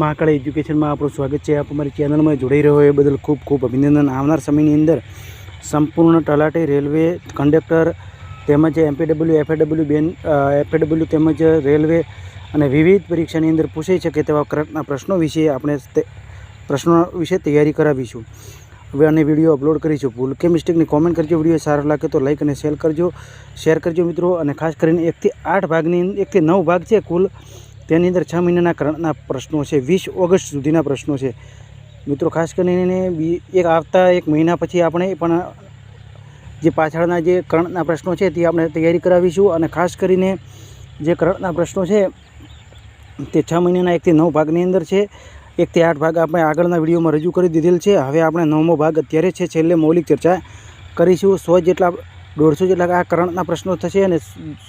મહાકાળ એજ્યુકેશનમાં આપણું સ્વાગત છે. આપ અમારી ચેનલમાં જોડાઈ રહ્યો એ બદલ ખૂબ ખૂબ અભિનંદન. આવનાર સમયની અંદર સંપૂર્ણ તલાટી રેલવે કંડક્ટર તેમજ એમપીડબલ્યુ એફએડબલ્યુ બેન એફએડબલ્યુ તેમજ રેલવે અને વિવિધ પરીક્ષાની અંદર પૂછાઈ શકે તેવા પ્રશ્નો વિશે આપણે પ્રશ્નો વિશે તૈયારી કરાવીશું. હવે અને વીડિયો અપલોડ કરીશું. ભૂલ કે મિસ્ટેકની કોમેન્ટ કરજો. વીડિયો સારો લાગે તો લાઇક અને શેર કરજો. શેર કરજો મિત્રો. અને ખાસ કરીને એકથી આઠ ભાગની એકથી નવ ભાગ છે કુલ. તેની અંદર છ મહિનાના કરંટના પ્રશ્નો છે, વીસ ઓગસ્ટ સુધીના પ્રશ્નો છે. મિત્રો, ખાસ કરીને બી એક આવતા એક મહિના પછી આપણે પણ જે પાછળના જે કરંટના પ્રશ્નો છે તે આપણે તૈયારી કરાવીશું અને ખાસ કરીને જે કરંટના પ્રશ્નો છે તે છ મહિનાના એકથી નવ ભાગની અંદર છે. એકથી આઠ ભાગ આપણે આગળના વિડીયોમાં રજૂ કરી દીધેલ છે. હવે આપણે નવમો ભાગ અત્યારે છે, છેલ્લે મૌલિક ચર્ચા કરીશું. સો જેટલા, દોઢસો જેટલા આ કરંટના પ્રશ્નો થશે અને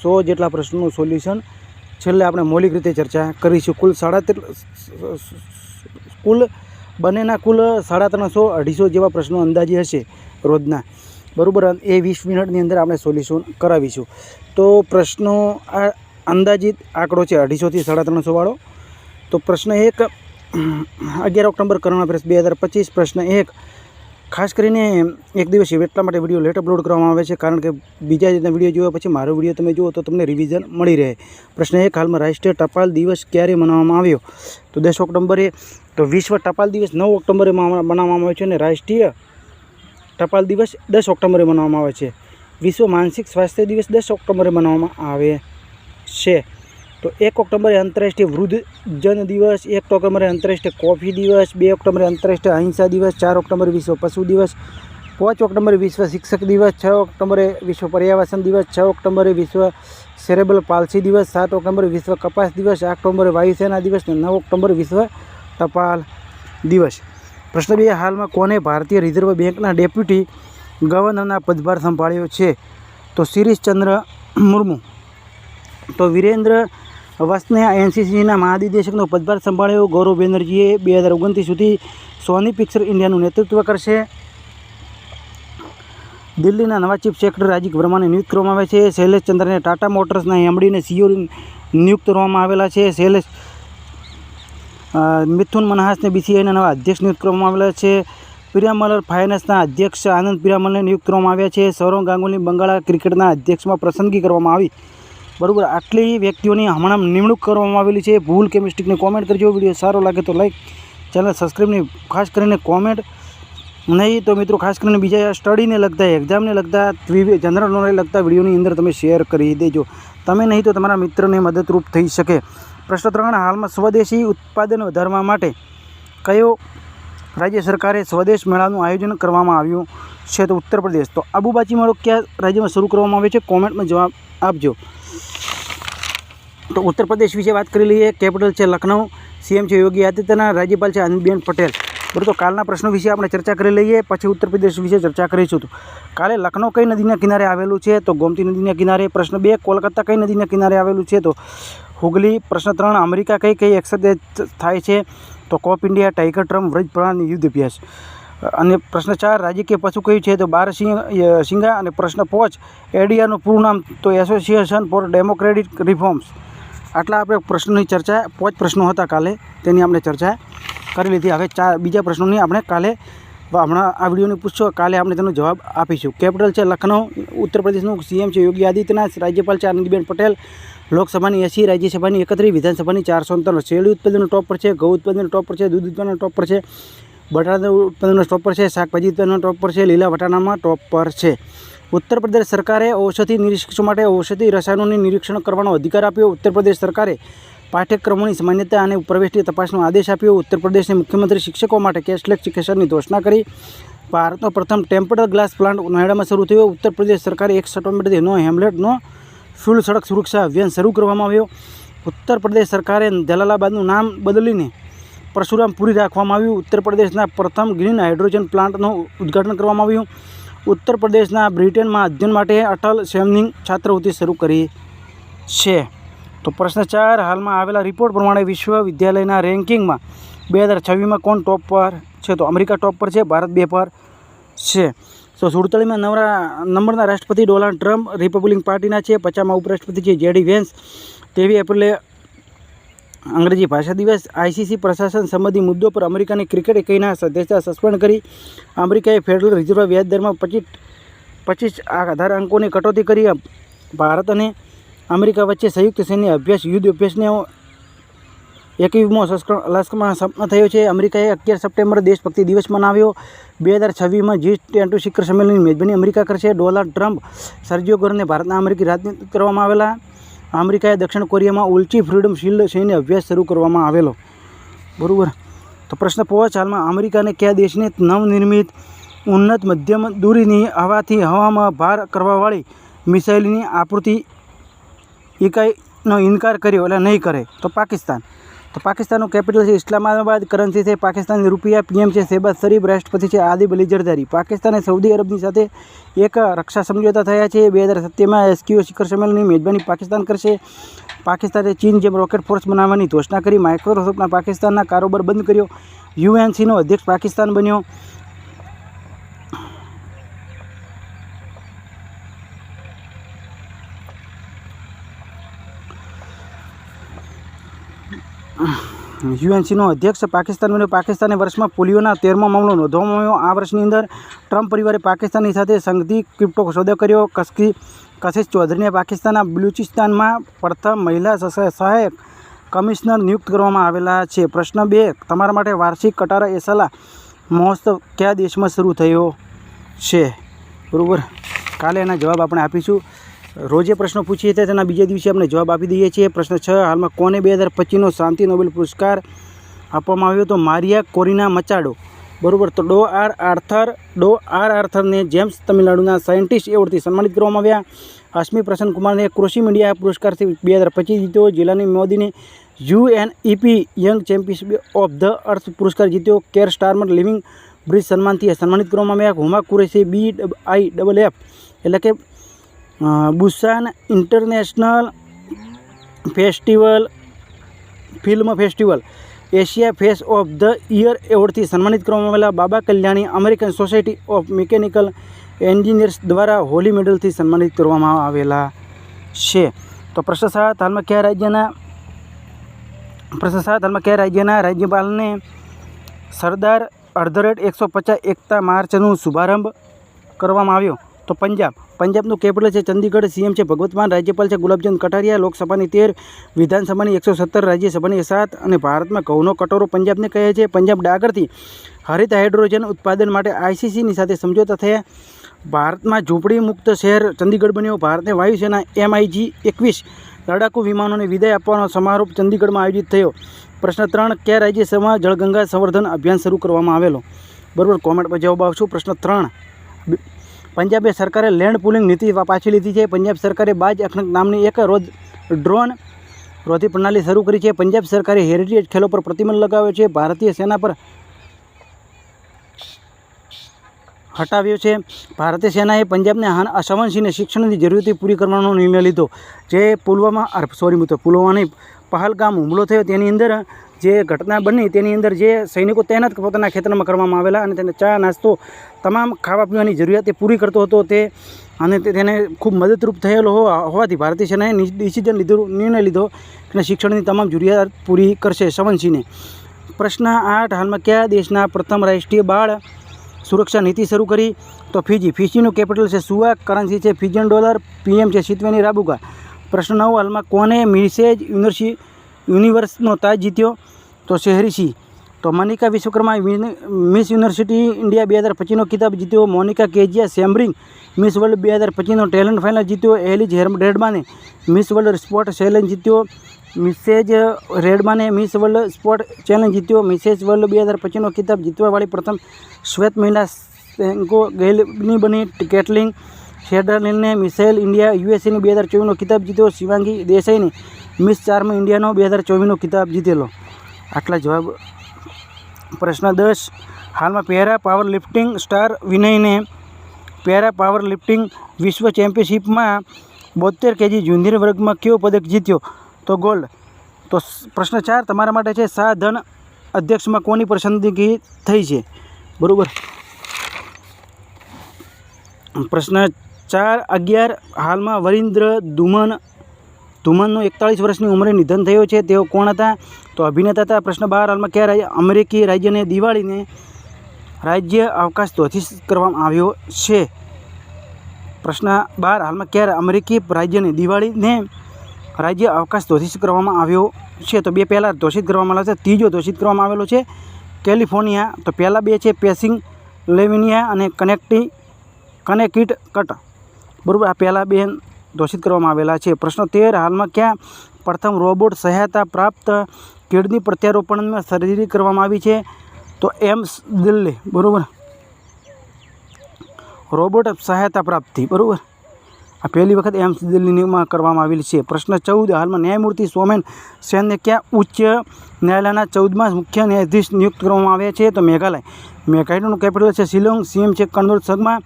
સો જેટલા પ્રશ્નોનું સોલ્યુશન છેલ્લે આપણે મૌલિક રીતે ચર્ચા કરીશું. કુલ સાડા કુલ બંનેના કુલ સાડા ત્રણસો અઢીસો જેવા પ્રશ્નો અંદાજે હશે રોજના. બરાબર? એ વીસ મિનિટની અંદર આપણે સોલ્યુશન કરાવીશું. તો પ્રશ્નો આ અંદાજિત આંકડો છે અઢીસોથી સાડા ત્રણસોવાળો તો પ્રશ્ન એક, અગિયાર ઓક્ટોબર કરોના પ્રેસ બે હજાર પચીસ, પ્રશ્ન એક ખાસ કરીને એક દિવસ એટલા માટે વીડિયો લેટ અપલોડ કરવામાં આવે છે, કારણ કે બીજા રીતના વીડિયો જોયા પછી મારો વીડિયો તમે જુઓ તો તમને રિવિઝન મળી રહે. પ્રશ્ન એક હાલમાં રાષ્ટ્રીય ટપાલ દિવસ ક્યારે મનાવવામાં આવ્યો? તો દસ ઓક્ટોબરે, તો વિશ્વ ટપાલ દિવસ નવ ઓક્ટોબરે મના- મનાવવામાં આવે છે અને રાષ્ટ્રીય ટપાલ દિવસ દસ ઓક્ટોબરે મનાવવામાં આવે છે. વિશ્વ માનસિક સ્વાસ્થ્ય દિવસ દસ ઓક્ટોબરે મનાવવામાં આવે છે. તો એક ઓક્ટોબરે આંતરરાષ્ટ્રીય વૃદ્ધ જન દિવસ, એક ઓક્ટોબરે આંતરરાષ્ટ્રીય કોફી દિવસ, બે ઓક્ટોબરે આંતરરાષ્ટ્રીય અહિંસા દિવસ, ચાર ઓક્ટોબરે વિશ્વ પશુ દિવસ, પાંચ ઓક્ટોબરે વિશ્વ શિક્ષક દિવસ, છ ઓક્ટોબરે વિશ્વ પર્યાવાસન દિવસ, છ ઓક્ટોબરે વિશ્વ સેરેબલ પાલસી દિવસ, સાત ઓક્ટોબરે વિશ્વ કપાસ દિવસ, આઠ ઓક્ટોબરે વાયુસેના દિવસ અને નવ ઓક્ટોબરે વિશ્વ ટપાલ દિવસ. પ્રશ્ન બે, હાલમાં કોને ભારતીય રિઝર્વ બેંકના ડેપ્યુટી ગવર્નરના પદભાર સંભાળ્યો છે? તો શિરીષચંદ્ર મુર્મુ. તો વિરેન્દ્ર વસને એનસીસીના મહાનિદેશકનો પદભાર સંભાળ્યો. ગૌરવ બેનર્જીએ બે હજાર ઓગણત્રીસ સુધી સોની પિક્ચર ઇન્ડિયાનું નેતૃત્વ કરશે. દિલ્હીના નવા ચીફ સેક્રેટરી રાજીવ વર્માને નિયુક્ત કરવામાં આવે છે. શૈલેષ ચંદ્રને ટાટા મોટર્સના એમડીને સીઓ નિયુક્ત કરવામાં આવેલા છે. શૈલેષ મિથુન મનહાસને બીસીઆઈના નવા અધ્યક્ષ નિયુક્ત કરવામાં આવેલા છે. પિરામલ ફાઇનાન્સના અધ્યક્ષ આનંદ પિરામલને નિયુક્ત કરવામાં આવ્યા છે. સૌરવ ગાંગુલી બંગાળા ક્રિકેટના અધ્યક્ષમાં પસંદગી કરવામાં આવી. બરાબર, આટલી વ્યક્તિઓની હમણાં નિમણૂક કરવામાં આવેલી છે. ભૂલ કે મિસ્ટેકની કોમેન્ટ કરજો. વીડિયો સારો લાગે તો લાઈક ચેનલ સબસ્ક્રાઈબની ખાસ કરીને કોમેન્ટ નહીં તો મિત્રો, ખાસ કરીને બીજા સ્ટડીને લગતા એક્ઝામને લગતા જનરલ નોલેજ લગતા વિડીયોની અંદર તમે શેર કરી દેજો. તમે નહીં તો તમારા મિત્રને મદદરૂપ થઈ શકે. પ્રશ્ન ત્રણ, હાલમાં સ્વદેશી ઉત્પાદન વધારવા માટે કયો રાજ્ય સરકારે સ્વદેશ મેળાનું આયોજન કરવામાં આવ્યું છે તો ઉત્તર પ્રદેશ. તો આબુબાચી મેળો કયા રાજ્યમાં શરૂ કરવામાં આવ્યો છે? કોમેન્ટમાં જવાબ આપજો. તો ઉત્તર પ્રદેશ વિશે વાત કરી લઈએ. કેપિટલ છે લખનઉ. સીએમ છે યોગી આદિત્યનાથ. રાજ્યપાલ છે આનંદીબેન પટેલ. બરાબર, તો કાલના પ્રશ્નો વિશે આપણે ચર્ચા કરી લઈએ. પછી ઉત્તર પ્રદેશ વિશે ચર્ચા કરીશું તો. કાલે લખનઉ કઈ નદીના કિનારે આવેલું છે? તો ગોમતી નદીના કિનારે પ્રશ્ન બે, કોલકાતા કઈ નદીના કિનારે આવેલું છે? તો હુગલી પ્રશ્ન ત્રણ, અમેરિકા કઈ કઈ એક્સરસાઇઝ થાય છે? તો કોપ ઇન્ડિયા, ટાઈગર ટ્રમ્પ વ્રજ પ્રાણ યુદ્ધ અભ્યાસ. અને પ્રશ્ન ચાર, રાજકીય પશુ કયું છે? તો બાર સિંગા. અને પ્રશ્ન પાંચ, એડિયાનું પૂરું નામ તો એસોસિએશન ફોર ડેમોક્રેટિક રિફોર્મ્સ આટલા આપણે પ્રશ્નોની ચર્ચા, પાંચ પ્રશ્નો હતા કાલે, તેની આપણે ચર્ચા કરી લીધી. હવે ચાર બીજા પ્રશ્નોની આપણે કાલે હમણાં આ વિડીયોને પૂછશો, કાલે આપણે તેનો જવાબ આપીશું. કેપિટલ છે લખનઉ, ઉત્તર પ્રદેશનું સીએમ છે યોગી આદિત્યનાથ, રાજ્યપાલ છે આનંદીબેન પટેલ, લોકસભાની એસી, રાજ્યસભાની એકત્રીસ, વિધાનસભાની ચારસો અંતરનો શેરડી ઉત્પાદનનો ટોપ પર છે, ઘઉં ઉત્પાદનનો ટોપ પર છે, દૂધ ઉત્પાદનનો ટોપ પર છે બટાટા ઉત્પાદનનો ટોપ પર છે, શાકભાજી ઉત્પાદનનો ટોપ પર છે, લીલા વટાણામાં ટોપ પર છે. ઉત્તર પ્રદેશ સરકારે ઔષધિ નિરીક્ષકો માટે ઔષધિ રસાયણોની નિરીક્ષણ કરવાનો અધિકાર આપ્યો. ઉત્તર પ્રદેશ સરકારે પાઠ્યક્રમોની માન્યતા અને પ્રવેશની તપાસનો આદેશ આપ્યો. ઉત્તર પ્રદેશના મુખ્યમંત્રી શિક્ષકો માટે કેશલેસ શિક્ષણની ઘોષણા કરી. ભારતનો પ્રથમ ટેમ્પર્ડ ગ્લાસ પ્લાન્ટ નોઈડામાં શરૂ થયો. ઉત્તર પ્રદેશ સરકારે એક સપ્ટેમ્બરથી નો હેમલેટનો ફ્યુલ સડક સુરક્ષા અભિયાન શરૂ કરવામાં આવ્યો. ઉત્તર પ્રદેશ સરકારે જલાલાબાદનું નામ બદલીને પરશુરામપુરી રાખવામાં આવ્યું. ઉત્તર પ્રદેશના પ્રથમ ગ્રીન હાઇડ્રોજન પ્લાન્ટનું ઉદ્ઘાટન કરવામાં આવ્યું. ઉત્તર પ્રદેશના બ્રિટનમાં અધ્યયન માટે અટલ સેમનિંગ છાત્રવૃત્તિ શરૂ કરી છે. તો પ્રશ્ન ચાર, હાલમાં આવેલા રિપોર્ટ પ્રમાણે વિશ્વવિદ્યાલયના રેન્કિંગમાં બે હજાર છવ્વીસમાં કોણ ટોપ પર છે? તો અમેરિકા ટોપ પર છે, ભારત બે પર છે. તો સુડતાલીસમાં નવરા, નંબરના રાષ્ટ્રપતિ ડોનાલ્ડ ટ્રમ્પ રિપબ્લિક પાર્ટીના છે, પચાસમાં ઉપરાષ્ટ્રપતિ છે, જેડી વેન્સ. તેવી એપ્રિલે અંગ્રેજી ભાષા દિવસ આઈસીસી પ્રશાસન સંબંધી મુદ્દો પર અમેરિકાની ક્રિકેટ એકેયના સદસ્યતા સસ્પેન્ડ કરી. અમેરિકાએ ફેડરલ રિઝર્વ વ્યાજ દરમાં પચીસ પચીસ આધાર અંકોની કટોતી કરી. ભારત અને અમેરિકા વચ્ચે સંયુક્ત સૈન્ય અભ્યાસ, યુદ્ધ અભ્યાસને સંસ્કરણ, અલાસ્કામાં સંપન્ન થયો છે. અમેરિકાએ અગિયાર સપ્ટેમ્બર દેશભક્તિ દિવસ મનાવ્યો. બે હજાર છવ્વીસમાં જી ટ્વેન્ટી શિખર સંમેલનની મેજબાની અમેરિકા કરશે. ડોનાલ્ડ ટ્રમ્પ, સર્જિયો ગોરને ભારતના અમેરિકી રાજનીતિ કરવામાં આવેલા. અમેરિકાએ દક્ષિણ કોરિયામાં ઉલચી ફ્રીડમ શિલ્ડ સૈન્ય અભ્યાસ શરૂ કરવામાં આવેલો. બરાબર? તો પ્રશ્ન પાંચ હાલમાં અમેરિકાને કયા દેશને નવનિર્મિત ઉન્નત મધ્યમ દૂરીની હવાથી હવામાં ભાર કરવાવાળી મિસાઇલની આપૃતિ ઇકાઈનો ઇનકાર કર્યો એટલે નહીં કરે. તો પાકિસ્તાન. તો પાકિસ્તાનનું કેપિટલ છે ઇસ્લામાબાદ કરન્સી છે પાકિસ્તાનની રૂપિયા પીએમ છે શેબાઝ શરીફ રાષ્ટ્રપતિ છે આદિબ અલી જરદારી પાકિસ્તાન સૌદી અરબની સાથે એક રક્ષા સમજોતા થયા છે. બે હજાર સત્યમાં એસક્યુ શિખર સંમેલનની મેજબાની પાકિસ્તાન કરશે. પાકિસ્તાને ચીન જેમ રોકેટ ફોર્સ બનાવવાની ઘોષણા કરી. માઇક્રોસોફ્ટના પાકિસ્તાનના કારોબાર બંધ કર્યો. યુએનસીનો અધ્યક્ષ પાકિસ્તાન બન્યો. યુએનસીનો અધ્યક્ષ પાકિસ્તાન બન્યો. પાકિસ્તાને વર્ષમાં પોલિયોના તેરમો મામલો નોંધવામાં આવ્યો. આ વર્ષની અંદર ટ્રમ્પ પરિવારે પાકિસ્તાનની સાથે સંઘથી ક્રિપ્ટો સોદો કર્યો. કસકી કશિશ ચૌધરીને પાકિસ્તાનના બલુચિસ્તાનમાં પ્રથમ મહિલા સહાયક કમિશનર નિયુક્ત કરવામાં આવેલા છે. પ્રશ્ન બે, તમારા માટે વાર્ષિક કટારા એસલા મહોત્સવ કયા દેશમાં શરૂ થયો છે? બરાબર. કાલે એના જવાબ આપણે આપીશું. રોજે પ્રશ્નો પૂછીએ છીએ તેના બીજા દિવસે આપણે જવાબ આપી દઈએ છીએ. પ્રશ્ન છ, હાલમાં કોને બે હજાર પચીસનો શાંતિ નોબેલ પુરસ્કાર આપવામાં આવ્યો તો મારિયા કોરિના મચાડો. બરાબર, તો Dr R Arthur, Dr R આર્થરને James તમિલનાડુના સાયન્ટિસ્ટ એવોર્ડથી સન્માનિત કરવામાં આવ્યા. અશ્મી પ્રસન્નકુમારને કૃષિ મીડિયા પુરસ્કારથી બે હજાર પચીસ જીત્યો. જિલ્લાની મોદીને UNEP Young Champion of the Earth પુરસ્કાર જીત્યો. કેર સ્ટારમર લિવિંગ બ્રિજ સન્માનથી સન્માનિત કરવામાં આવ્યા. Huma Qureshi, B I double F, એટલે કે Busan international festival, film festival, Asia Face of the Year એવોર્ડથી સન્માનિત કરવામાં આવેલા Baba Kalyani American Society of Mechanical Engineers દ્વારા હોલી મેડલથી સન્માનિત કરવામાં આવેલા છે. તો પ્રશ્ન સાત હાલમાં કયા રાજ્યના પ્રશ્ન સાત હાલમાં કયા રાજ્યના રાજ્યપાલને સરદાર અડધરેટ એકસો પચાસ એકતા માર્ચનું શુભારંભ કરવામાં આવ્યો? તો પંજાબ. પંજાબનું કેપિટલ છે ચંદીગઢ, સીએમ છે ભગવતમાન રાજ્યપાલ છે ગુલાબચંદ કટારિયા, લોકસભાની તેર, વિધાનસભાની એકસો સત્તર, રાજ્યસભાની સાત અને ભારતમાં ઘઉંનો કટોરો પંજાબને કહે છે. પંજાબ ડાગરથી હરિત હાઇડ્રોજન ઉત્પાદન માટે આઈસીસીની સાથે સમજોતા થયા. ભારતમાં ઝૂંપડી મુક્ત શહેર ચંદીગઢ બન્યો. ભારતને વાયુસેના એમઆઈજી એકવીસ લડાકુ વિમાનોને વિદાય આપવાનો સમારોહ ચંદીગઢમાં આયોજિત થયો. પ્રશ્ન ત્રણ, કયા રાજ્યસભામાં જળગંગા સંવર્ધન અભિયાન શરૂ કરવામાં આવેલો? બરાબર, કોમેન્ટ પર જવાબ આવશું પ્રશ્ન ત્રણ પંજાબે સરકારે લેન્ડ પુલિંગ નીતિ પાછી લીધી છે. પંજાબ સરકારે બાજ અખનક નામની એક રોજ ડ્રોન રોધી પ્રણાલી શરૂ કરી છે. પંજાબ સરકારે હેરિટેજ ખેલો પર પ્રતિબંધ લગાવ્યો છે. ભારતીય સેના પર હટાવ્યો છે. ભારતીય સેનાએ પંજાબને હાન અસવનસિંહને શિક્ષણની જરૂરિયાત પૂરી કરવાનો નિર્ણય લીધો. જે પુલવામા સોરી મિત્રો પુલવામા પહલગામ હુમલો થયો. તેની અંદર જે ઘટના બની તેની અંદર જે સૈનિકો તૈનાત પોતાના ખેતરમાં કરવામાં આવેલા અને તેને ચા, નાસ્તો, તમામ ખાવા પીવાની જરૂરિયાત પૂરી કરતો હતો તે. અને તેને ખૂબ મદદરૂપ થયેલો હોવા હોવાથી ભારતીય સેનાએ ડિસિઝન લીધો, નિર્ણય લીધો અને શિક્ષણની તમામ જરૂરિયાત પૂરી કરશે સવનસિંહને પ્રશ્ન આઠ, હાલમાં કયા દેશના પ્રથમ રાષ્ટ્રીય બાળ સુરક્ષા નીતિ શરૂ કરી? તો ફીજી, ફીજીનું કેપિટલ છે સુવા કરન્સી છે ફિજન ડોલર, પીએમ છે સિત્વેની રાબુકા પ્રશ્ન નવ, હાલમાં કોને મિસેજ યુનિવર્સિ યુનિવર્સનો તાજ જીત્યો તો શહેરી સિંહ તો Monika Vishwakarma Miss University India બે હજાર પચીસનો ખિતાબ જીત્યો. Monica Kezia Sembiring Miss World બે હજાર પચીસનો ટેલેન્ટ ફાઇનલ જીત્યો. એલિજ રેડમાને મિસ વર્લ્ડ સ્પોર્ટ ચેલેન્જ જીત્યો. મિસેજ રેડમાને મિસ વર્લ્ડ સ્પોર્ટ ચેલેન્જ જીત્યો. મિસેજ વર્લ્ડ બે હજાર પચીસનો ખિતાબ જીતવાવાળી પ્રથમ શ્વેત મહિલા સેન્કો ગેલની બની. કેટલિંગ શેડરલિનને મિસાઇલ ઇન્ડિયા યુએસએની બે હજાર ચોવીસનો ખિતાબ જીત્યો. શિવાંગી દેસાઈને મિસ ચારમાં ઇન્ડિયાનો બે હજાર ચોવીસનો ખિતાબ જીતેલો. આટલા જવાબ પ્રશ્ન દસ. હાલમાં પેરા પાવર લિફ્ટિંગ સ્ટાર વિનયને પેરા પાવર લિફ્ટિંગ વિશ્વ ચેમ્પિયનશિપમાં બોતેર કેજી જુનિયર વર્ગમાં કયો પદક જીત્યો? તો ગોલ્ડ. તો સ- પ્રશ્ન ચાર તમારા માટે છે, સાધન અધ્યક્ષમાં કોની પસંદગી થઈ છે? બરાબર. પ્રશ્ન ચાર અગિયાર. હાલમાં વરિન્દ્ર ધુમન ધુમનનું એકતાળીસ વર્ષની ઉંમરે નિધન થયું છે, તેઓ કોણ હતા? તો અભિનેતા હતા, પ્રશ્ન બાર હાલમાં કયા રાજ્ય અમેરિકી રાજ્યને દિવાળીને રાજ્ય અવકાશ ધોષિત કરવામાં આવ્યો છે. પ્રશ્ન બાર હાલમાં ક્યારે અમેરિકી રાજ્યને દિવાળીને રાજ્ય અવકાશ ઘોષિત કરવામાં આવ્યો છે? તો બે પહેલાં ઘોષિત કરવામાં આવ્યો છે, ત્રીજો ઘોષિત કરવામાં આવેલો છે, કેલિફોર્નિયા. તો પહેલાં બે છે, પેસિંગ, લેવિનિયા અને કનેક્ટી કનેક્ટિટ કટ બરાબર, આ પહેલાં બે ઘોષિત કરવામાં આવેલા છે. પ્રશ્ન તેર, હાલમાં ક્યાં પ્રથમ રોબોટ સહાયતા પ્રાપ્ત કિડની પ્રત્યારોપણમાં સર્જરી કરવામાં આવી છે? તો એમ્સ દિલ્હી, બરાબર? રોબોટ સહાયતા પ્રાપ્તિ, બરાબર? આ પહેલી વખત એમ્સ દિલ્હીમાં કરવામાં આવેલી છે. પ્રશ્ન ચૌદ, હાલમાં ન્યાયમૂર્તિ સોમેન સેનને ક્યાં ઉચ્ચ ન્યાયાલયના ચૌદમાં મુખ્ય ન્યાયાધીશ નિયુક્ત કરવામાં આવ્યા છે? તો મેઘાલય. મેઘાલયનું કેપિટલ છે શિલોંગ, સીએમ છે કનોજ શર્મા.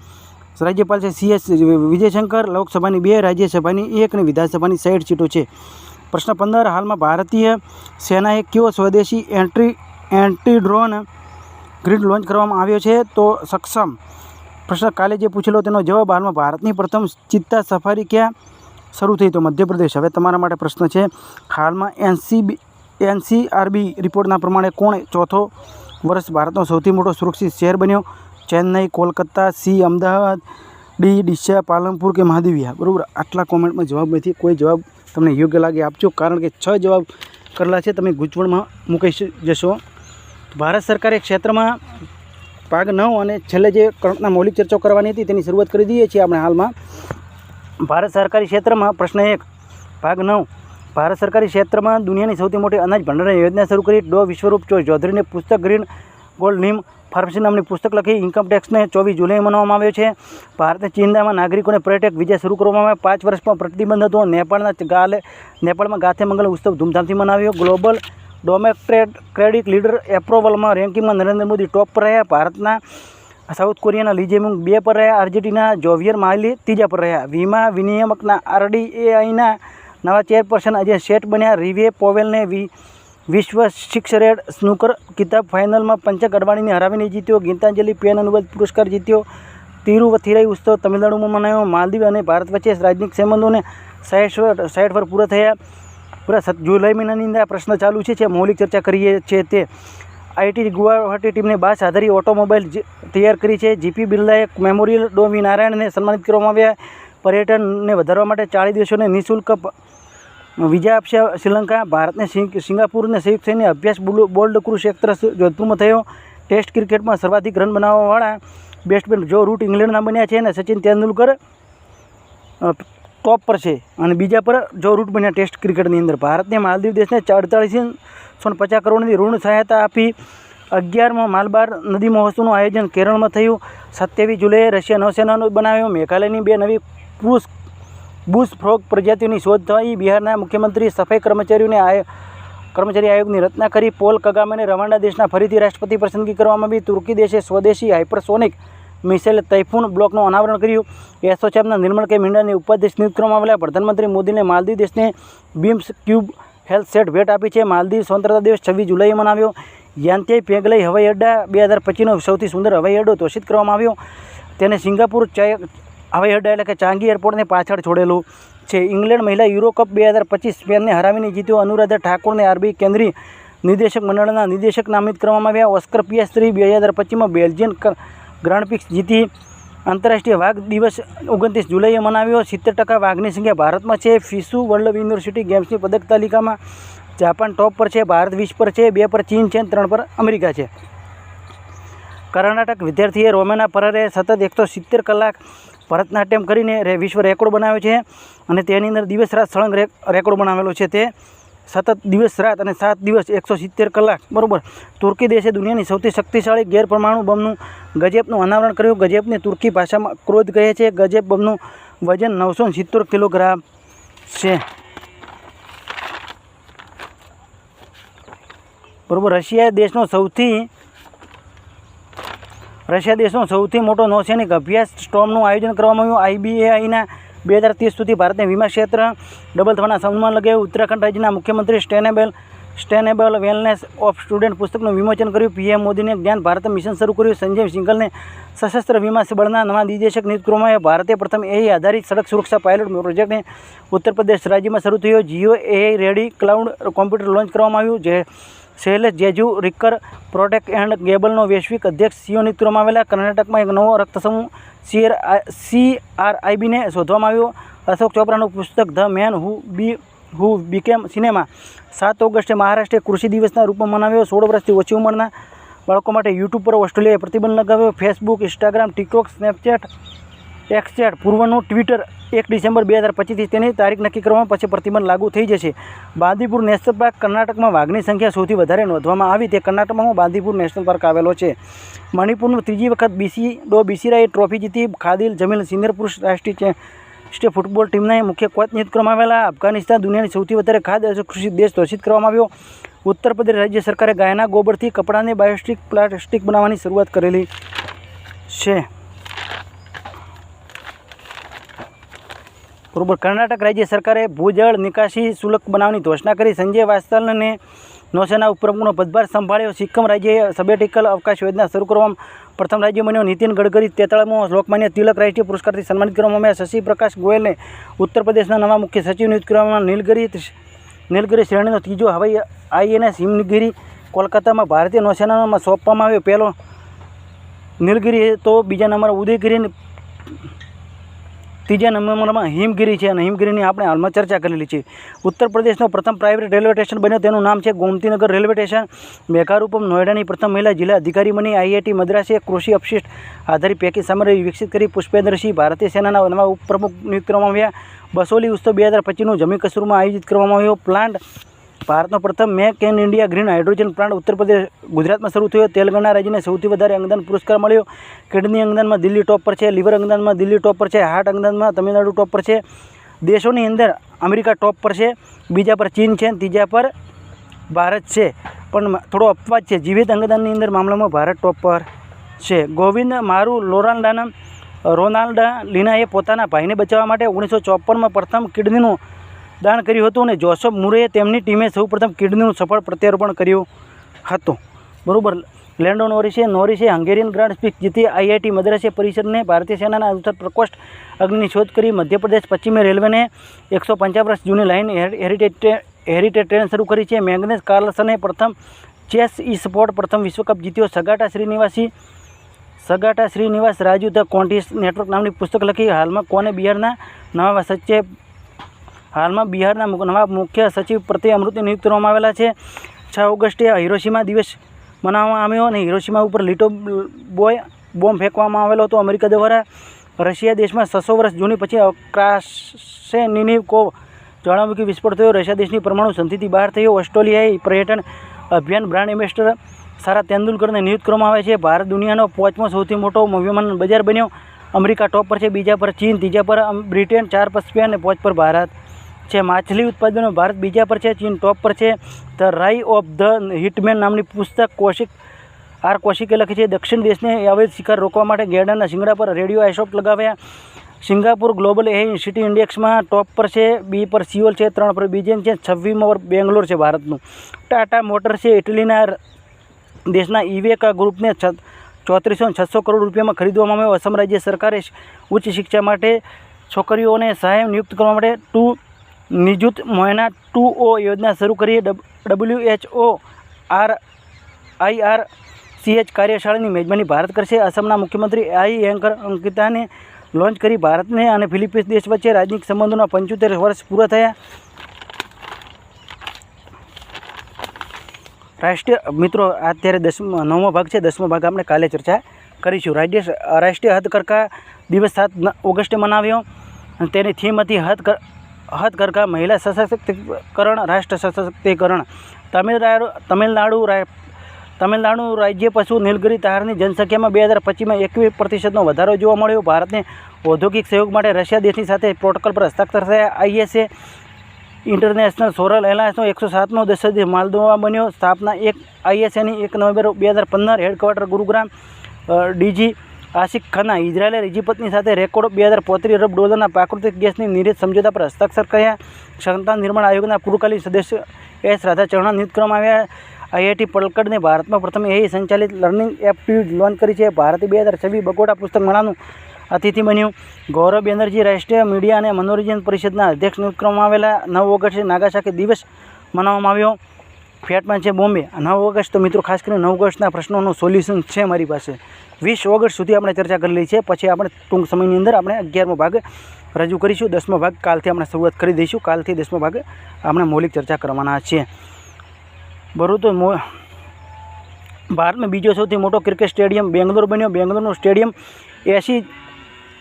રાજ્યપાલ છે સી એસ વિજયશંકર, લોકસભાની બે, રાજ્યસભાની એક અને વિધાનસભાની સાઈઠ સીટો છે. પ્રશ્ન પંદર, હાલમાં ભારતીય સેનાએ કયો સ્વદેશી entry anti drone grid launch કરવામાં આવ્યો છે તો સક્ષમ? પ્રશ્ન કાલે જે પૂછેલો તેનો જવાબ હાલમાં ભારતની પ્રથમ ચિત્તા સફારી ક્યાં શરૂ થઈ તો મધ્યપ્રદેશ. હવે તમારા માટે પ્રશ્ન છે, હાલમાં એનસીબી, એનસીઆરબી રિપોર્ટના પ્રમાણે કોણ ચોથો વર્ષ ભારતનો સૌથી મોટો સુરક્ષિત શહેર બન્યો? ચેન્નઈ કોલકાતા સી, અમદાવાદ, ડી, ડીસા, પાલનપુર કે મહાદેવિયા બરાબર? આટલા કોમેન્ટમાં જવાબ નથી. કોઈ જવાબ તમને યોગ્ય લાગે આપજો, કારણ કે છ જવાબ કરેલા છે. તમે ગૂંચવણમાં મૂકી જશો. ભારત સરકારે ક્ષેત્રમાં ભાગ નવ અને છેલ્લે જે કરંટના મૌલિક ચર્ચાઓ કરવાની હતી તેની શરૂઆત કરી દઈએ છીએ આપણે હાલમાં. ભારત સરકારી ક્ષેત્રમાં પ્રશ્ન એક ભાગ નવ. ભારત સરકારી ક્ષેત્રમાં દુનિયાની સૌથી મોટી અનાજ ભંડારણ યોજના શરૂ કરી ડો વિશ્વરૂપ ચો ચૌધરીને પુસ્તક ગ્રીન ગોલ્ડ નીમ ફાર્મસી નામની પુસ્તક લખી ઇન્કમટેક્સને ચોવીસ જુલાઈ મનાવવામાં આવ્યો છે. ભારતે ચીનમાં નાગરિકોને પર્યટક વિઝા શરૂ કરવામાં આવ્યા. પાંચ વર્ષમાં પ્રતિબંધ હતો. નેપાળના ગાલે, નેપાળમાં ગાથે મંગલ ઉત્સવ ધૂમધામથી મનાવ્યો. ગ્લોબલ ડોમેક્ટ્રેડ ક્રેડિટ લીડર એપ્રુવલમાં રેન્કિંગમાં નરેન્દ્ર મોદી ટોપ પર રહ્યા. ભારતના સાઉથ કોરિયાના લીજેમુંગ બે પર રહ્યા. આર્જેન્ટિના જોવિયર માલી ત્રીજા પર રહ્યા. વીમા વિનિયામકના આરડીએઆઈના નવા ચેરપર્સન અજય શેઠ બન્યા. રિવે પોવેલને વી વિશ્વ સિક્સ રેડ સ્નૂકર કિતાબ ફાઇનલમાં પંચક અડવાણીને હરાવીને જીત્યો. ગીતાંજલિ પેન અનુવાદ પુરસ્કાર જીત્યો. તિરુવથિરાઈ ઉત્સવ તમિલનાડુમાં મનાયો. માલદીવ અને ભારત વચ્ચે રાજનીતિક સંબંધોને સાઠ સાઠ પર પૂરા થયા. પૂરા જુલાઈ મહિનાની અંદર આ પ્રશ્ન ચાલુ છે. જે મૌલિક ચર્ચા કરીએ છીએ તે આઈટી ગુવાહાટી ટીમને બાસ આધારી ઓટોમોબાઈલ તૈયાર કરી છે. જીપી બિરલાએ મેમોરિયલ ડોમી નારાયણને સન્માનિત કરવામાં આવ્યા. પર્યટનને વધારવા માટે ચાળીસ દેશોને નિઃશુલ્ક વિઝા આપશે શ્રીલંકા, ભારતને સિંગાપુરને સંયુક્ત થઈને અભ્યાસ બુલ- બોલ્ડ ક્રુઝ ક્ષેત્ર જોધપુરમાં થયો. ટેસ્ટ ક્રિકેટમાં સર્વાધિક રન બનાવવાવાળા બેટ્સમેન જો રૂટ ઇંગ્લેન્ડના બન્યા છે અને સચિન તેંડુલકર ટોપ પર છે. અને બીજા પર જો રૂટ બન્યા ટેસ્ટ ક્રિકેટની અંદર. ભારતને માલદીવ દેશને અડતાળીસ સો પચાસ કરોડની ઋણ સહાયતા આપી અગિયારમાં માલબાર નદી મહોત્સવનું આયોજન કેરળમાં થયું. સત્યાવીસ જુલાઈએ રશિયા નૌસેનાનો બનાવ્યો. મેઘાલયની બે નવી ક્રૂઝ બુશ ફ્રોગ પ્રજાતિઓની શોધ થઈ. બિહારના મુખ્યમંત્રી, સફાઈ કર્મચારીઓને આયો કર્મચારી આયોગની રચના કરી. પોલ કગામેને રવાંડા દેશના ફરીથી રાષ્ટ્રપતિ પસંદગી કરવામાં આવી. તુર્કી દેશે સ્વદેશી હાઇપરસોનિક મિસાઇલ તૈફૂન બ્લોકનું અનાવરણ કર્યું. એસોચેમના નિર્મળ કે મીંડાની ઉપાધ્યક્ષ નિયુક્ત કરવામાં આવેલા પ્રધાનમંત્રી મોદીને માલદીવ દેશને બીમ્સ ક્યુબ હેલ્થ સેટ ભેટ આપી છે. માલદીવ સ્વતંત્રતા દિવસ છવ્વીસ જુલાઈએ મનાવ્યો. યાંતે પેગલઈ હવાઈ અડ્ડા બે હજાર પચીસનો સૌથી સુંદર હવાઈ અડ્ડો ઘોષિત કરવામાં આવ્યો. તેને સિંગાપુર હવાઈ અડ્ડા એટલે કે ચાંગી એરપોર્ટને પાછળ છોડેલું છે. ઇંગ્લેન્ડ મહિલા યુરો બે હજાર પચીસ સ્પેનને હરાવીને જીત્યો. અનુરાધા ઠાકોરને આરબી કેન્દ્રીય નિદેશક મંડળના નિદેશક નામિત કરવામાં આવ્યા. ઓસ્કર પિયાસ્ત્રી બે હજાર પચીસમાં બેલ્જિયન ગ્રાન્ડ પ્રિક્સ જીતી. આંતરરાષ્ટ્રીય વાઘ દિવસ ઓગણત્રીસ જુલાઈએ મનાવ્યો. સિત્તેર ટકા વાઘની સંખ્યા ભારતમાં છે. ફિસુ વર્લ્ડ યુનિવર્સિટી ગેમ્સની પદક તાલિકામાં જાપાન ટોપ પર છે. ભારત વીસ પર છે. બે પર ચીન છે ત્રણ પર અમેરિકા છે. કર્ણાટક વિદ્યાર્થીએ રોમેના પરરે સતત એકસો સિત્તેર કલાક ભરતનાટ્યમ કરીને રે વિશ્વ રેકોર્ડ બનાવ્યો છે અને તેની અંદર દિવસ રાત સળંગ રેકોર્ડ બનાવેલો છે તે. સતત દિવસ રાત અને સાત દિવસ એકસો સિત્તેર કલાક, બરાબર? તુર્કી દેશે દુનિયાની સૌથી શક્તિશાળી ગેરપરમાણુ બમનું ગજેબનું અનાવરણ કર્યું. ગજેબને તુર્કી ભાષામાં ક્રોધ કહે છે. ગજેબ બમનું વજન નવસો સિત્તેર કિલોગ્રામ છે. બરાબર? રશિયા દેશનો સૌથી રશિયા દેશનો સૌથી મોટો નૌસૈનિક અભ્યાસ સ્ટોમનું આયોજન કરવામાં આવ્યું. આઈબીએઆઈના બે હજાર ત્રીસ સુધી ભારતને વીમા ક્ષેત્ર ડબલ થવાના સન્માન લગાવ્યું. ઉત્તરાખંડ રાજ્યના મુખ્યમંત્રી sustainable sustainable wellness of student પુસ્તકનું વિમોચન કર્યું. પીએમ મોદીને જ્ઞાન ભારત મિશન શરૂ કર્યું. સંજય સિંગલને સશસ્ત્ર વીમા બળના નવા નિયુક્ત કરવામાં ભારતે પ્રથમ એ આધારિત સડક સુરક્ષા પાયલોટ પ્રોજેક્ટને ઉત્તર પ્રદેશ રાજ્યમાં શરૂ થયો. Jio A ready cloud computer launch કરવામાં આવ્યું, જે શૈલેષ જેજુ, રિકર પ્રોટેક્ટ એન્ડ ગેબલનો વૈશ્વિક અધ્યક્ષ સીઓ નિયુક્ત આવેલા કર્ણાટકમાં એક નવો રક્ત સમૂહ સીઆર સીઆરઆઈબીને શોધવામાં આવ્યો. અશોક ચોપરાનું પુસ્તક the man who be, who became cinema. સાત ઓગસ્ટે મહારાષ્ટ્રે કૃષિ દિવસના રૂપમાં મનાવ્યો. સોળ વર્ષથી ઓછી ઉંમરના બાળકો માટે યુટ્યુબ પર ઓસ્ટ્રેલિયાએ પ્રતિબંધ લગાવ્યો. ફેસબુક, ઇન્સ્ટાગ્રામ, ટિકટોક, સ્નેપચેટ, એક્સચેટ, પૂર્વનું ટ્વિટર એક ડિસેમ્બર બે હજાર પચીસથી તેની તારીખ નક્કી કરવામાં પછી પ્રતિબંધ લાગુ થઈ જશે. બાંદીપુર નેશનલ પાર્ક કર્ણાટકમાં વાઘની સંખ્યા સૌથી વધારે નોંધવામાં આવી. તે કર્ણાટકમાં બાંદીપુર નેશનલ પાર્ક આવેલો છે. મણિપુરનું ત્રીજી વખત બીસી ડો બીસીરાએ ટ્રોફી જીતી. ખાદિલ જમીલ સિનિયર પુરુષ રાષ્ટ્રીય રાષ્ટ્રીય ફૂટબોલ ટીમને મુખ્ય કોચ નિયુક્ત કરવામાં આવેલા. અફઘાનિસ્તાન દુનિયાની સૌથી વધારે ખાદ્ય કૃષિ દેશ ઘોષિત કરવામાં આવ્યો. ઉત્તર પ્રદેશ રાજ્ય સરકારે ગાયના ગોબરથી કપડાને બાયોસ્ટિક, પ્લાસ્ટિક બનાવવાની શરૂઆત કરેલી છે. બરોબર કર્ણાટક રાજ્ય સરકારે ભૂજળ નિકાસી શુલ્ક બનાવવાની ઘોષણા કરી સંજય વાસ્તલને નૌસેના ઉપપ્રમુખનો પદભાર સંભાળ્યો. સિક્કમ રાજ્યએ સબેટિકલ અવકાશ યોજના શરૂ કરવામાં પ્રથમ રાજ્ય બન્યો. નીતિન ગડકરી તેતાળમો લોકમાન્ય તિલક રાષ્ટ્રીય પુરસ્કારથી સન્માનિત કરવામાં આવ્યા. શશી પ્રકાશ ગોયલને ઉત્તર પ્રદેશના નવા મુખ્ય સચિવ નિયુક્ત કરવામાં નીલગિરી નીલગિરી શ્રેણીનો ત્રીજો હવાઈ આઈએનએસ હિમગીરી કોલકાતામાં ભારતીય નૌસેનામાં સોંપવામાં આવ્યો. પહેલો નીલગિરી તો બીજા નંબર ઉદયગીરી. ત્રીજા નંબરમાં હિમગીરી છે અને હિમગીરીની આપણે હાલમાં ચર્ચા કરેલી છે. ઉત્તર પ્રદેશનો પ્રથમ પ્રાઇવેટ રેલવે સ્ટેશન બન્યો, તેનું નામ છે ગોમતીનગર રેલવે સ્ટેશન મેઘારૂપમ નોઈડાની પ્રથમ મહિલા જિલ્લા અધિકારી બની. આઈઆઈટી મદ્રાસે કૃષિ અપશિષ્ટ આધારિત પેકેજ સામગ્રી વિકસિત કરી. પુષ્પેન્દ્રસિંહ ભારતીય સેનાના નવા ઉપપ્રમુખ નિયુક્ત કરવામાં આવ્યા. બસોલી ઉત્સવ બે હજાર પચીસનું જમ્મુ કશ્મીરમાં આયોજિત કરવામાં આવ્યો. પ્લાન્ટ ભારતનો પ્રથમ Make in India green hydrogen plant Uttar Pradesh, ગુજરાતમાં શરૂ થયો. તેલંગાણા રાજ્યને સૌથી વધારે અંગદાન પુરસ્કાર મળ્યો. કિડની અંગદાનમાં દિલ્હી ટોપ પર છે લીવર અંગદાનમાં દિલ્હી ટોપ પર છે હાર્ટ અંગદાનમાં તમિલનાડુ ટોપ પર છે. દેશોની અંદર અમેરિકા ટોપ પર છે, બીજા પર ચીન છે ત્રીજા પર ભારત છે. પણ થોડો અપવાદ છે, જીવિત અંગદાનની અંદર મામલામાં ભારત ટોપ પર છે. ગોવિંદ મારું લોરાન્ડાના રોનાલ્ડા લીનાએ પોતાના ભાઈને બચાવવા માટે ઓગણીસો ચોપનમાં પ્રથમ કિડનીનું દાન કર્યું હતું અને જોસફ મુરેએ તેમની ટીમે સૌપ્રથમ કિડનીનું સફળ પ્રત્યારોપણ કર્યું હતું. બરાબર, લેન્ડો નોરિસે નોરિસે હંગેરિયન ગ્રાન્ડ સ્પીક જીતી આઈઆઈટી મદ્રાસે પરિષદને ભારતીય સેનાના અનુસાર પ્રકોષ્ઠ અગ્નિની શોધ કરી મધ્યપ્રદેશ પશ્ચિમી રેલવેને એકસો પંચાવન વર્ષ જૂની લાઇન હેરિટેજ હેરિટેજ ટ્રેન શરૂ કરી છે. મેગ્નેસ કાર્લસને પ્રથમ ચેસ ઈ સ્પોર્ટ પ્રથમ વિશ્વકપ જીત્યો. સગાટા શ્રીનિવાસી, સગાટા શ્રીનિવાસ રાજુ ધ કોન્ટીસ નેટવર્ક નામની પુસ્તક લખી, હાલમાં કોને બિહારના નવા સચિવ હાલમાં બિહારના નવા મુખ્ય સચિવ પ્રત્યે અમૃત નિયુક્ત કરવામાં આવેલા છે. છ ઓગસ્ટે હિરોશીમા દિવસ મનાવવામાં આવ્યો અને હિરોશીમા ઉપર લીટો બોય બોમ્બ ફેંકવામાં આવેલો હતો અમેરિકા દ્વારા. રશિયા દેશમાં છસો વર્ષ જૂની પછી ક્રાસેનિનિકો જ્વાળામુખી વિસ્ફોટ થયો. રશિયા દેશની પરમાણુ સંધિથી બહાર થયો. ઓસ્ટ્રેલિયાએ પર્યટન અભિયાન બ્રાન્ડ એમ્બેસેડર સારા તેંડુલકરને નિયુક્ત કરવામાં આવે છે. ભારત દુનિયાનો પાંચમો સૌથી મોટો વિમાન બજાર બન્યો. અમેરિકા ટોપ પર છે, બીજા પર ચીન, ત્રીજા પર બ્રિટેન, ચાર પર સ્પેન અને પાંચ પર ભારત. છે માછલી ઉત્પાદનો ભારત બીજા પર છે, ચીન ટોપ પર છે. ધ રાઈ ઓફ ધ હિટમેન નામની પુસ્તક કૌશિક આર કૌશિકે લખી છે, દક્ષિણ દેશને અવૈધ શિકાર રોકવા માટે ગેડાના શિંગડા પર રેડિયો આઇસોપ લગાવ્યા. સિંગાપુર ગ્લોબલ એ સિટી ઇન્ડેક્સમાં ટોપ પર છે, બી પર સિયોલ છે, ત્રણ પર બીજેન છે, છવ્વીમાં બેંગ્લોર છે ભારતનું. ટાટા મોટર છે, ઇટલીના દેશના ઇવેકા ગ્રુપને ચોત્રીસો છસો કરોડ રૂપિયામાં ખરીદવામાં આવ્યો. અસમ રાજ્ય સરકારે ઉચ્ચ શિક્ષા માટે છોકરીઓને સહાય નિયુક્ત કરવા માટે ટુ નિજુત મોયના ટુ ઓ યોજના શરૂ કરી W H O R I R CH કાર્યશાળાની મેજબાની ભારત કરશે. અસમના મુખ્યમંત્રી આઈ એન્કર અંકિતાને લોન્ચ કરી ભારતને અને ફિલિપિન્સ દેશ વચ્ચે રાજનીતિક સંબંધોના પંચોતેર વર્ષ પૂરા થયા. રાષ્ટ્રીય, મિત્રો અત્યારે દસમો, નવમો ભાગ છે. દસમો ભાગ આપણે કાલે ચર્ચા કરીશું. રાજ્ય રાષ્ટ્રીય હથકરઘા દિવસ સાત ઓગસ્ટે મનાવ્યો તેની થીમ હતી હથ હથકરઘા મહિલા સશક્તિકરણ, રાષ્ટ્ર સશક્તિકરણ. તમિલનાડુ તમિલનાડુ તમિલનાડુ રાજ્ય પશુ નીલગિરી તારની જનસંખ્યામાં બે હજાર પચીસમાં એકવીસ પ્રતિશતનો વધારો જોવા મળ્યો. ભારતને ઔદ્યોગિક સહયોગ માટે રશિયા દેશની સાથે પ્રોટોકોલ પર હસ્તાક્ષર થયા. આઈએસએ ઇન્ટરનેશનલ સોરલ એલાયન્સનો એકસો સાતમો દશક માલદોવા બન્યો. સ્થાપના એક આઈએસએની એક નવેમ્બર બે હજાર પંદર હેડક્વાર્ટર ગુરુગ્રામ ડીજી આશિક ખાના ઇઝરાયેલે ઇજિપ્તની સાથે રેકોર્ડ બે હજાર પોત્રીસ અરબ ડોલરના પ્રાકૃતિક ગેસની નિર્યાત સમજૂતા પર હસ્તાક્ષર કર્યા. સંતાન નિર્માણ આયોગના પૂર્વકાલીન સદસ્ય એસ રાધાચરણા નિયુક્ત કરવામાં આવ્યા. આઈઆઈટી પલકડને ભારતમાં પ્રથમ એ સંચાલિત લર્નિંગ એપ્ટિટ્યૂડ લોન્ચ કરી છે. ભારતે બે હજાર છવ્વીસ બગોટા પુસ્તક મેળાનું અતિથિ બન્યું. ગૌરવ બેનર્જી રાષ્ટ્રીય મીડિયા અને મનોરંજન પરિષદના અધ્યક્ષ નિયુક્ત કરવામાં આવેલા નવ ઓગસ્ટે નાગાસાકી દિવસ મનાવવામાં આવ્યો. ફેટમાં છે બોમ્બે. નવ ઓગસ્ટ તો મિત્રો ખાસ કરીને નવ ઓગસ્ટના પ્રશ્નોનું સોલ્યુશન છે મારી પાસે. વીસ ઓગસ્ટ સુધી આપણે ચર્ચા કરેલી છે. પછી આપણે ટૂંક સમયની અંદર આપણે અગિયારમો ભાગ રજૂ કરીશું. દસમો ભાગ કાલથી આપણે શરૂઆત કરી દઈશું. કાલથી દસમો ભાગ આપણે મૌલિક ચર્ચા કરવાના છીએ બરોબર તો મો ભારતમાં બીજો સૌથી મોટો ક્રિકેટ સ્ટેડિયમ બેંગ્લોર બન્યો. બેંગ્લોરનું સ્ટેડિયમ એંસી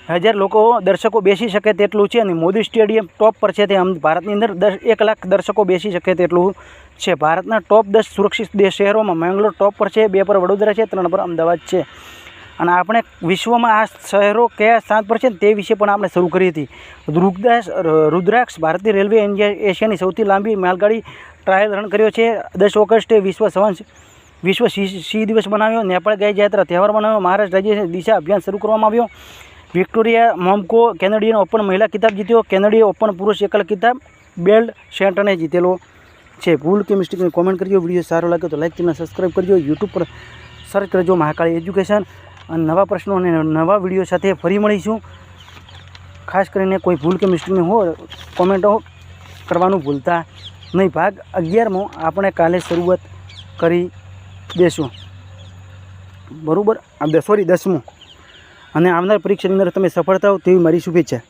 હજાર લોકો દર્શકો બેસી શકે તેટલું છે અને મોદી સ્ટેડિયમ ટોપ પર છે તે ભારતની અંદર દસ એક લાખ દર્શકો બેસી શકે તેટલું છે. ભારતના ટોપ દસ સુરક્ષિત દેશ શહેરોમાં મેંગ્લોર ટોપ પર છે, બે પર વડોદરા છે, ત્રણ પર અમદાવાદ છે. અને આપણે વિશ્વમાં આ શહેરો કયા સ્થાન પર છે તે વિશે પણ આપણે શરૂ કરી હતી. રુદ્રાક્ષ રુદ્રાક્ષ ભારતીય રેલવે એશિયાની સૌથી લાંબી માલગાડી ટ્રાયલ રન કર્યો છે. દસ ઓગસ્ટે વિશ્વ સવન વિશ્વ સિંહ દિવસ મનાવ્યો. નેપાળ ગાય જાત્રા તહેવાર મનાવ્યો. મહારાષ્ટ્ર રાજ્ય દિશા અભિયાન શરૂ કરવામાં આવ્યો. વિક્ટોરિયા મોમકો કેનેડિયન ઓપન મહિલા કિતાબ જીત્યો. કેનેડિયન ઓપન પુરુષ એકલ કિતાબ બેલ્ટ સેન્ટને જીતેલો. છે. ભૂલ કે મિસ્ટેકને કોમેન્ટ કરજો. વીડિયો સારો લાગે તો લાઇક ચેનલ સબસ્ક્રાઈબ કરજો. યુટ્યુબ પર સર્ચ કરજો મહાકાળી એજ્યુકેશન અને નવા પ્રશ્નો અને નવા વીડિયો સાથે ફરી મળીશું. ખાસ કરીને કોઈ ભૂલ કે મિસ્ટેકને હોય કોમેન્ટો કરવાનું ભૂલતા નહીં. ભાગ અગિયારમો આપણે કાલે શરૂઆત કરી દેશું. બરાબર? સોરી દસમું. અને આવનાર પરીક્ષાની અંદર તમે સફળ થાવ તેવી મારી શુભેચ્છા.